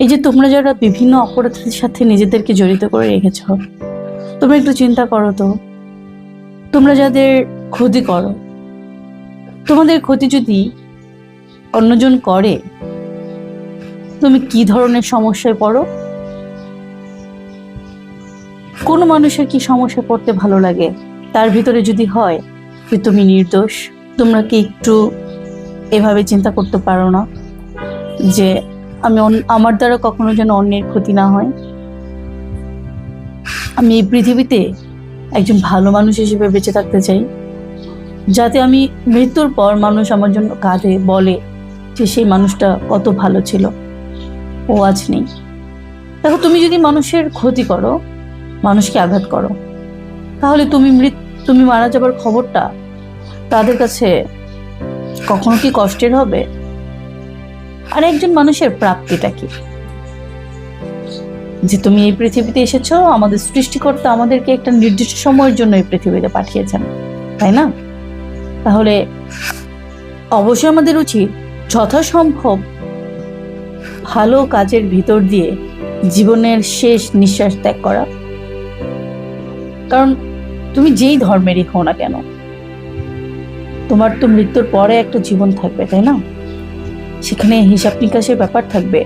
এই যে তোমরা যারা বিভিন্ন অপরাধের সাথে নিজেদেরকে জড়িত করে রেখেছ, তোমরা একটু চিন্তা করো তো। তোমরা যাদের ক্ষতি করো, তোমাদের ক্ষতি যদি অন্যজন করে, তুমি কি ধরনের সমস্যায় পড়ো? কোনো মানুষের কি সমস্যায় পড়তে ভালো লাগে? তার ভিতরে যদি হয়, যে তুমি নির্দোষ, তোমরা কি একটু এভাবে চিন্তা করতে পারো না? যে আমি আমার দ্বারা কখনো যেন অন্যের ক্ষতি না হয়। আমি এই পৃথিবীতে একজন ভালো মানুষ হিসেবে বেঁচে থাকতে চাই, যাতে আমি মৃত্যুর পর মানুষ আমার জন্য কাঁদে, বলে যে সেই মানুষটা কত ভালো ছিল। ও আজ নেই। দেখো, তুমি যদি মানুষের ক্ষতি করো, মানুষকে আঘাত করো, তাহলে তুমি মৃত তুমি মারা যাবার খবরটা তাদের কাছে কখনো কি কষ্টের হবে? আর একজন মানুষের প্রাপ্তিটা কি? যে তুমি এই পৃথিবীতে এসেছ, আমাদের সৃষ্টিকর্তা আমাদেরকে একটা নির্দিষ্ট সময়ের জন্য এই পৃথিবীতে পাঠিয়েছেন, তাই না? তাহলে অবশ্যই আমাদের উচিত যথাসম্ভব ভালো কাজের ভিতর দিয়ে জীবনের শেষ নিঃশ্বাস ত্যাগ করা। কারণ তুমি যেই ধর্মেরই হও না কেন, তোমার তো মৃত্যুর পরে একটা জীবন থাকবে, তাই না? সেখানে হিসাব নিকাশের ব্যাপার থাকবে।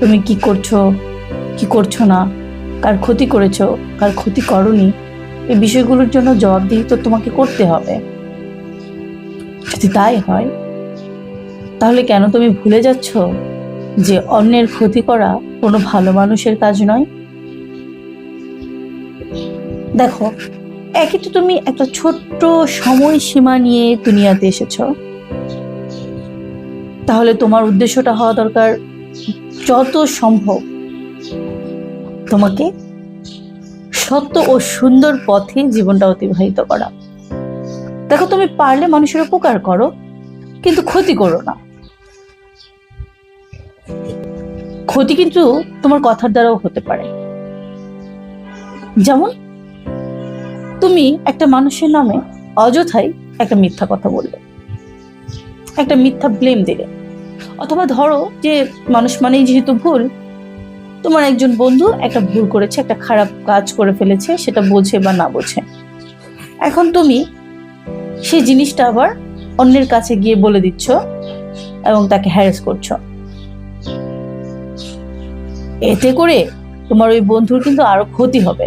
তুমি কি করছ? কি করছ না? কার ক্ষতি করেছ? কার ক্ষতি করনি? এই বিষয়গুলোর জন্য জবাবদিহি তো তোমাকে করতে হবে। যদি তাই হয়, তাহলে কেন তুমি ভুলে যাচ্ছ যে অন্যের ক্ষতি করা কোনো ভালো মানুষের কাজ নয়? দেখো একই তো তুমি একটা ছোট্ট সময়সীমা নিয়ে দুনিয়াতে এসেছ। তাহলে তোমার উদ্দেশ্যটা হওয়া দরকার যত সম্ভব তোমাকে সত্য ও সুন্দর পথে জীবনটা অতিবাহিত করা। দেখো, তুমি পারলে মানুষের উপকার করো, কিন্তু ক্ষতি করো না। ক্ষতি কিন্তু তোমার কথার দ্বারাও হতে পারে। যেমন, তুমি একটা মানুষের নামে অযথাই একটা মিথ্যা কথা বললে। একটা মিথ্যা ব্লেম দিলে। অথবা ধরো যে মানুষ মানেই যেহেতু ভুল, তোমার একজন বন্ধু একটা ভুল করেছে, একটা খারাপ কাজ করে ফেলেছে, সেটা বোঝে বা না বোঝে। এখন তুমি সেই জিনিসটা আবার অন্যের কাছে গিয়ে বলে দিচ্ছ এবং তাকে হ্যারেস করছ। এতে করে তোমার ওই বন্ধুর কিন্তু আরও ক্ষতি হবে।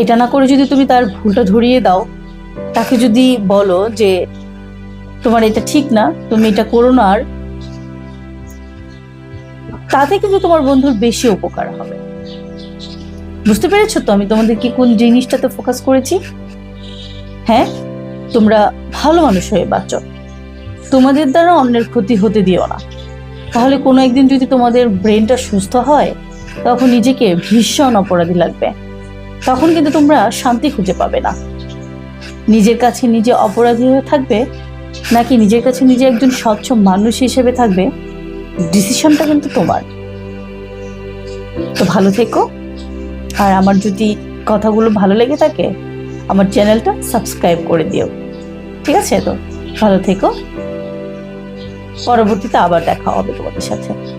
এটা না করে যদি তুমি তার ভুলটা ধরিয়ে দাও, তাকে যদি বলো যে তোমার এটা ঠিক না, তুমি এটা করো না আর তাতে কিন্তু তোমার বন্ধুর বেশি উপকার হবে। বুঝতে পেরেছ তো আমি তোমাদের কি কোন জিনিসটাতে ফোকাস করেছি? হ্যাঁ তোমরা ভালো মানুষ হয়ে বাঁচো। তোমাদের দ্বারা অন্যের ক্ষতি হতে দিও না। তাহলে কোনো একদিন যদি তোমাদের ব্রেনটা সুস্থ হয়, তখন নিজেকে ভীষণ অপরাধী লাগবে। তখন কিন্তু তোমরা শান্তি খুঁজে পাবে না। নিজের কাছে নিজে অপরাধী হয়ে থাকবে নাকি নিজের কাছে নিজে একজন স্বচ্ছ মানুষ হিসেবে থাকবে? ডিসিশনটা কিন্তু তোমার। তো ভালো থেকো। আর আমার যদি কথাগুলো ভালো লেগে থাকে, আমার চ্যানেলটা সাবস্ক্রাইব করে দিও। ঠিক আছে তো? ভালো থেকো। পরবর্তীতে আবার দেখা হবে তোমাদের সাথে।